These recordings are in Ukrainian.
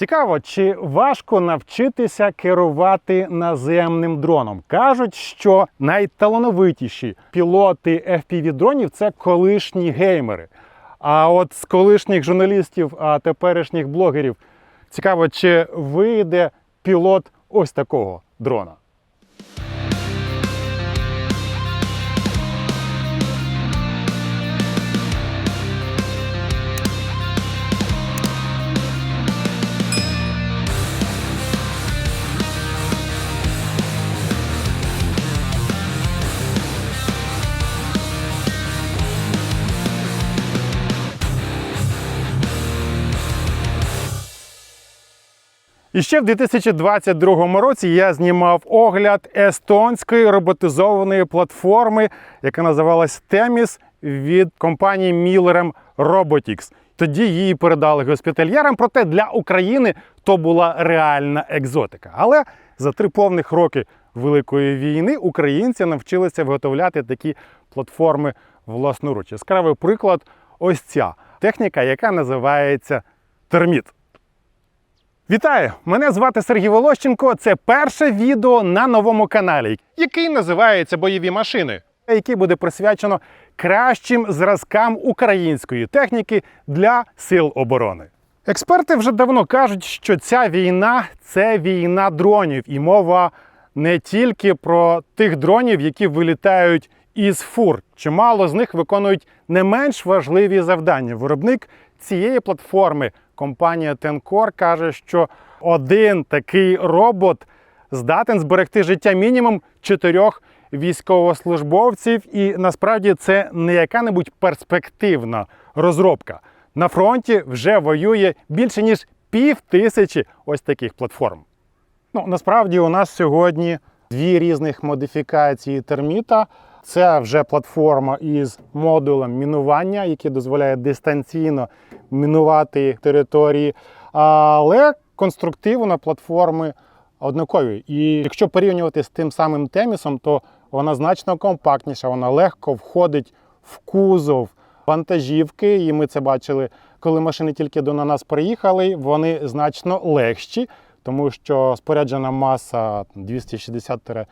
Цікаво, чи важко навчитися керувати наземним дроном? Кажуть, що найталановитіші пілоти FPV-дронів це колишні геймери. А от з колишніх журналістів, а теперішніх блогерів, цікаво, чи вийде пілот ось такого дрона. Ще в 2022 році я знімав огляд естонської роботизованої платформи, яка називалась Теміс від компанії Milrem Robotics. Тоді її передали госпітальєрам, проте для України то була реальна екзотика. Але за три повних роки Великої війни українці навчилися виготовляти такі платформи власноруч. Яскравий приклад ось ця техніка, яка називається терміт. Вітаю! Мене звати Сергій Волощенко. Це перше відео на новому каналі, який називається Бойові машини, який буде присвячено кращим зразкам української техніки для сил оборони. Експерти вже давно кажуть, що ця війна це війна дронів, і мова не тільки про тих дронів, які вилітають із фур. Чимало з них виконують не менш важливі завдання. Виробник цієї платформи, компанія Tencor, каже, що один такий робот здатен зберегти життя мінімум чотирьох військовослужбовців, і насправді це не яка-небудь перспективна розробка. На фронті вже воює більше ніж пів тисячі ось таких платформ. Ну, насправді у нас сьогодні дві різних модифікації терміта. Це вже платформа із модулем мінування, який дозволяє дистанційно мінувати території. Але конструктивно на платформи однакові. І якщо порівнювати з тим самим темісом, то вона значно компактніша, вона легко входить в кузов вантажівки. І ми це бачили, коли машини тільки до нас приїхали. Вони значно легші, тому що споряджена маса 260-280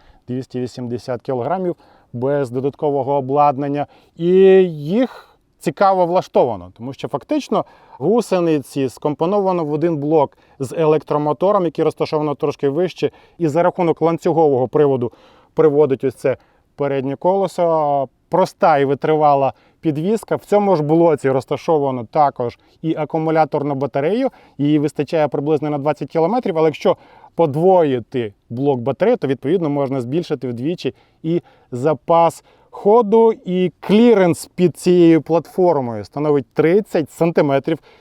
кг без додаткового обладнання, і їх цікаво влаштовано, тому що фактично гусениці скомпоновано в один блок з електромотором, який розташовано трошки вище, і за рахунок ланцюгового приводу приводить ось це переднє колесо. Проста і витривала підвізка. В цьому ж блоці розташовано також і акумуляторну батарею. Її вистачає приблизно на 20 км, але якщо подвоїти блок батареї, то відповідно можна збільшити вдвічі і запас ходу, і кліренс під цією платформою становить 30 см,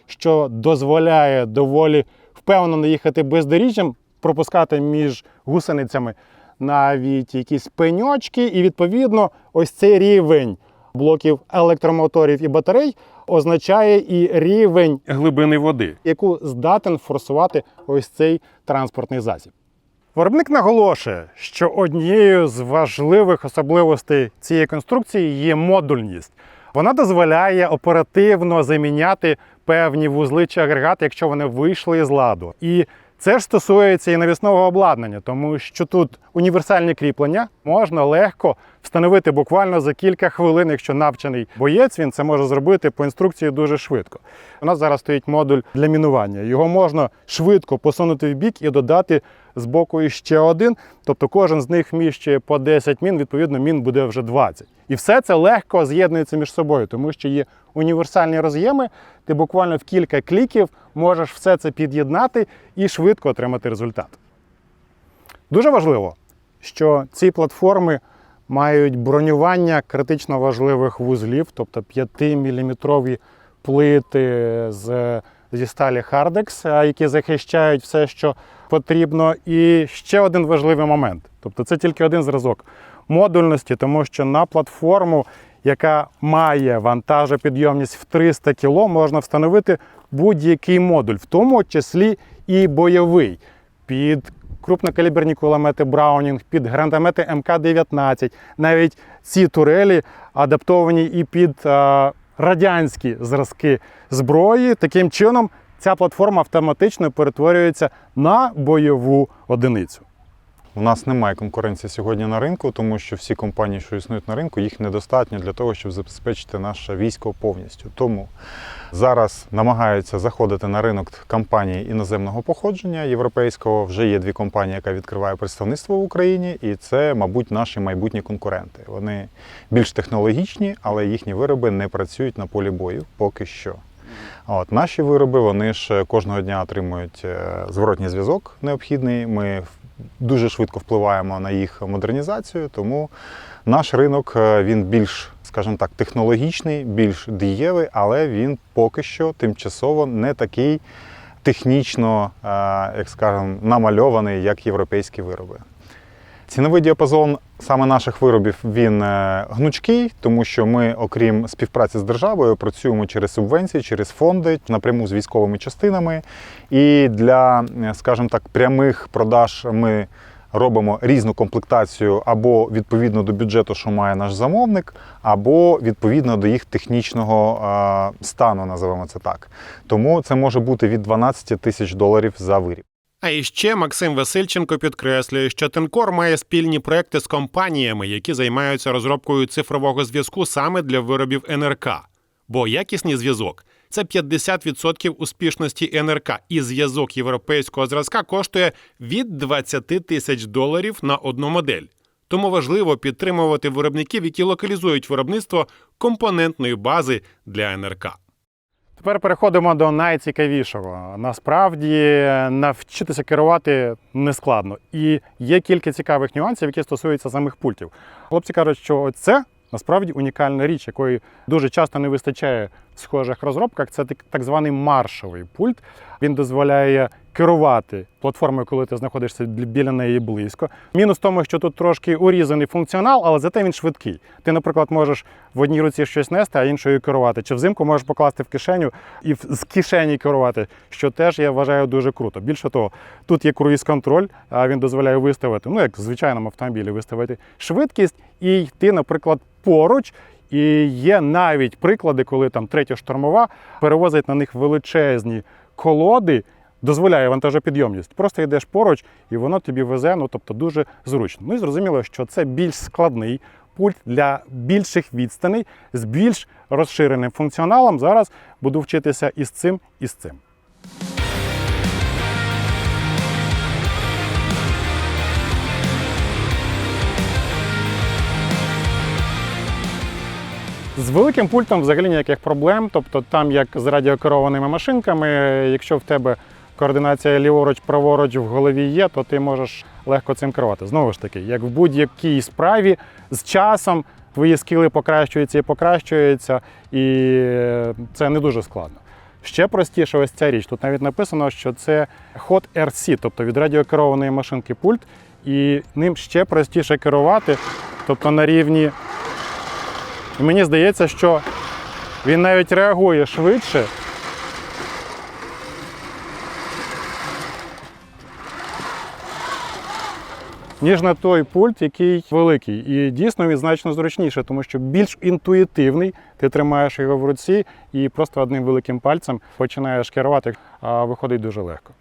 що дозволяє доволі впевнено їхати бездоріжжям, пропускати між гусеницями навіть якісь пеньочки, і відповідно ось цей рівень блоків електромоторів і батарей означає і рівень глибини води, яку здатен форсувати ось цей транспортний засіб. Виробник наголошує, що однією з важливих особливостей цієї конструкції є модульність. Вона дозволяє оперативно заміняти певні вузли чи агрегати, якщо вони вийшли з ладу. І це ж стосується і навісного обладнання, тому що тут універсальні кріплення можна легко встановити буквально за кілька хвилин, якщо навчений боєць, він це може зробити по інструкції дуже швидко. У нас зараз стоїть модуль для мінування. Його можна швидко посунути в бік і додати з боку іще один. Тобто кожен з них вміщує по 10 мін, відповідно, мін буде вже 20. І все це легко з'єднується між собою, тому що є універсальні роз'єми. Ти буквально в кілька кліків можеш все це під'єднати і швидко отримати результат. Дуже важливо, що ці платформи мають бронювання критично важливих вузлів, тобто 5-мм плити з, зі сталі Hardex, які захищають все, що потрібно. І ще один важливий момент: тобто це тільки один зразок модульності, тому що на платформу, яка має вантажопідйомність в 300 кг, можна встановити будь-який модуль, в тому числі і бойовий. Під крупнокаліберні кулемети Браунінг, під гранатомети МК-19. Навіть ці турелі адаптовані і під е, радянські зразки зброї. Таким чином ця платформа автоматично перетворюється на бойову одиницю. У нас немає конкуренції сьогодні на ринку, тому що всі компанії, що існують на ринку, їх недостатньо для того, щоб забезпечити наше військо повністю. Тому зараз намагаються заходити на ринок компанії іноземного походження європейського. Вже є дві компанії, яка відкриває представництво в Україні, і це, мабуть, наші майбутні конкуренти. Вони більш технологічні, але їхні вироби не працюють на полі бою поки що. От наші вироби вони ж кожного дня отримують е, зворотній зв'язок необхідний. Ми дуже швидко впливаємо на їх модернізацію, тому наш ринок е, він більш, скажімо так, технологічний, більш дієвий, але він поки що тимчасово не такий технічно, е, як скажемо, намальований, як європейські вироби. Ціновий діапазон саме наших виробів він е, гнучкий, тому що ми, окрім співпраці з державою, працюємо через субвенції, через фонди напряму з військовими частинами. І для, е, скажімо так, прямих продаж ми робимо різну комплектацію або відповідно до бюджету, що має наш замовник, або відповідно до їх технічного е, стану, називаємо це так. Тому це може бути від 12 тисяч доларів за виріб. А іще Максим Васильченко підкреслює, що Тенкор має спільні проекти з компаніями, які займаються розробкою цифрового зв'язку саме для виробів НРК. Бо якісний зв'язок це 50% успішності НРК, і зв'язок європейського зразка коштує від 20 тисяч доларів на одну модель. Тому важливо підтримувати виробників, які локалізують виробництво компонентної бази для НРК. Тепер переходимо до найцікавішого. Насправді навчитися керувати нескладно. І є кілька цікавих нюансів, які стосуються самих пультів. Хлопці кажуть, що це насправді унікальна річ, якої дуже часто не вистачає в схожих розробках. Це так- званий маршовий пульт. Він дозволяє керувати платформою, коли ти знаходишся біля неї близько. Мінус в тому, що тут трошки урізаний функціонал, але зате він швидкий. Ти, наприклад, можеш в одній руці щось нести, а іншою керувати. Чи взимку можеш покласти в кишеню і з кишені керувати, що теж я вважаю дуже круто. Більше того, тут є круїз-контроль, а він дозволяє виставити, ну як в звичайному автомобілі, виставити швидкість і йти, наприклад, поруч. І є навіть приклади, коли там третя штурмова перевозить на них величезні колоди, дозволяє вантажопідйомність. Просто йдеш поруч, і воно тобі везе, ну тобто дуже зручно. Ну і зрозуміло, що це більш складний пульт для більших відстаней з більш розширеним функціоналом. Зараз буду вчитися і з цим, і з цим. З великим пультом взагалі ніяких проблем. Тобто, там як з радіокерованими машинками, якщо в тебе координація ліворуч, праворуч в голові є, то ти можеш легко цим керувати. Знову ж таки, як в будь-якій справі, з часом твої скіли покращуються і покращуються, і це не дуже складно. Ще простіше ось ця річ. Тут навіть написано, що це Hot RC, тобто від радіокерованої машинки пульт, і ним ще простіше керувати, тобто на рівні і мені здається, що він навіть реагує швидше. Ніж на той пульт, який великий. І дійсно він значно зручніше, тому що більш інтуїтивний, ти тримаєш його в руці і просто одним великим пальцем починаєш керувати, а виходить дуже легко.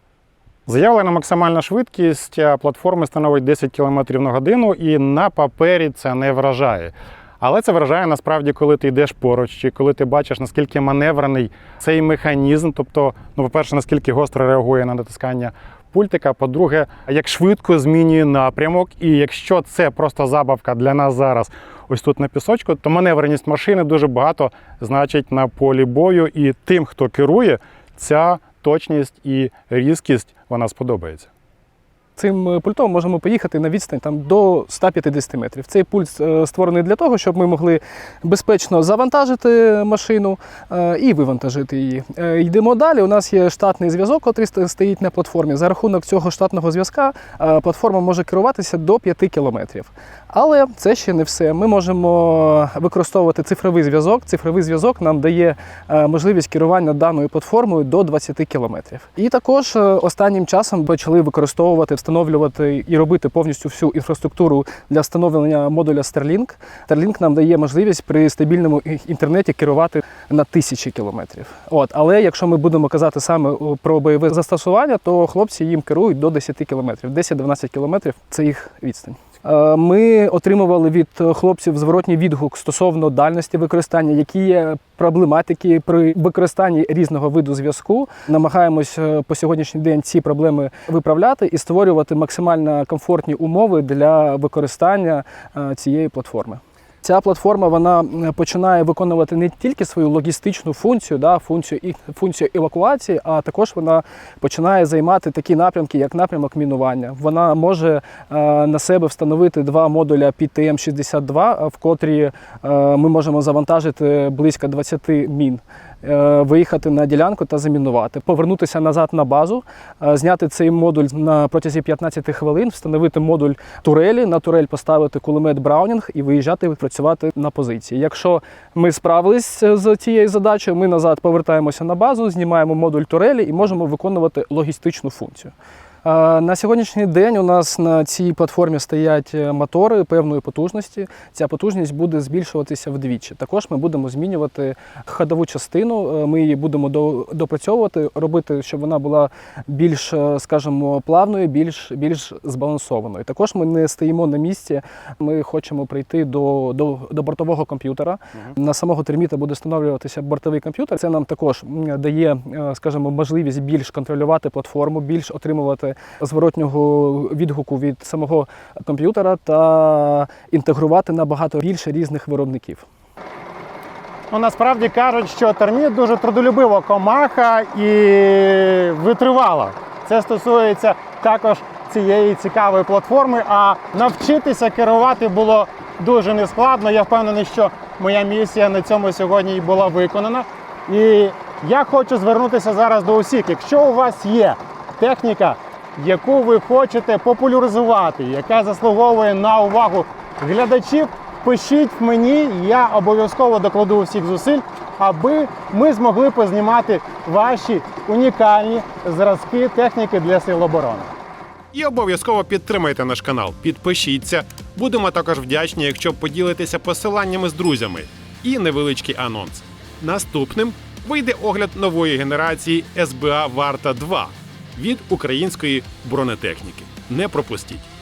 Заявлена максимальна швидкість платформи становить 10 км на годину, і на папері це не вражає. Але це вражає насправді, коли ти йдеш поруч, чи коли ти бачиш, наскільки маневрений цей механізм, тобто, ну, по-перше, наскільки гостро реагує на натискання пультика. По-друге, як швидко змінює напрямок. І якщо це просто забавка для нас зараз, ось тут на пісочку, то маневреність машини дуже багато значить на полі бою. І тим, хто керує, ця точність і різкість вона сподобається. Цим е, пультом можемо поїхати на відстань там, до 150 метрів. Цей пульт е, створений для того, щоб ми могли безпечно завантажити машину е, і вивантажити її. Йдемо далі. У нас є штатний зв'язок, який стоїть на платформі. За рахунок цього штатного зв'язка платформа може керуватися до 5 кілометрів. Але це ще не все. Ми можемо використовувати цифровий зв'язок. Цифровий зв'язок нам дає можливість керування даною платформою до 20 кілометрів. І також останнім часом почали використовувати встановлювати і робити повністю всю інфраструктуру для встановлення модуля Starlink. Starlink нам дає можливість при стабільному інтернеті керувати на тисячі кілометрів. От, але якщо ми будемо казати саме про бойове застосування, то хлопці їм керують до 10 кілометрів. 10-12 кілометрів це їх відстань. Е, Ми отримували від хлопців зворотній відгук стосовно дальності використання, які є проблематики при використанні різного виду зв'язку. Намагаємось е, по сьогоднішній день ці проблеми виправляти і створювати максимально комфортні умови для використання е, цієї платформи. Ця платформа вона починає виконувати не тільки свою логістичну функцію, да, функцію і функцію евакуації, а також вона починає займати такі напрямки, як напрямок мінування. Вона може е, на себе встановити два модуля PTM-62, в котрі е, ми можемо завантажити близько 20 мін. Е, Виїхати на ділянку та замінувати, повернутися назад на базу, е, зняти цей модуль на протязі 15 хвилин, встановити модуль турелі, на турель поставити кулемет Браунінг і виїжджати працювати на позиції. Якщо ми справились з цією задачею, ми назад повертаємося на базу, знімаємо модуль турелі і можемо виконувати логістичну функцію. На сьогоднішній день у нас на цій платформі стоять е, мотори певної потужності. Ця потужність буде збільшуватися вдвічі. Також ми будемо змінювати ходову частину. Е, Ми її будемо до- допрацьовувати, робити, щоб вона була більш, е, скажімо, плавною, більш, більш збалансованою. Також ми не стоїмо на місці. Ми хочемо прийти до, до, до бортового комп'ютера. На самого терміта буде встановлюватися бортовий комп'ютер. Це нам також дає, скажімо, можливість більш контролювати платформу, більш отримувати зворотнього відгуку від самого комп'ютера та інтегрувати набагато більше різних виробників. Ну, насправді кажуть, що терміт дуже трудолюбива комаха і витривала. Це стосується також цієї цікавої платформи. А навчитися керувати було дуже нескладно. Я впевнений, що моя місія на цьому сьогодні і була виконана. І я хочу звернутися зараз до усіх. Якщо у вас є техніка, яку ви хочете популяризувати, яка заслуговує на увагу глядачів, пишіть мені, я обов'язково докладу усіх зусиль, аби ми змогли познімати ваші унікальні зразки техніки для сил оборони. І обов'язково підтримайте наш канал, підпишіться. Будемо також вдячні, якщо поділитеся посиланнями з друзями. І невеличкий анонс. Наступним вийде огляд нової генерації СБА Варта 2 від української бронетехніки. Не пропустіть.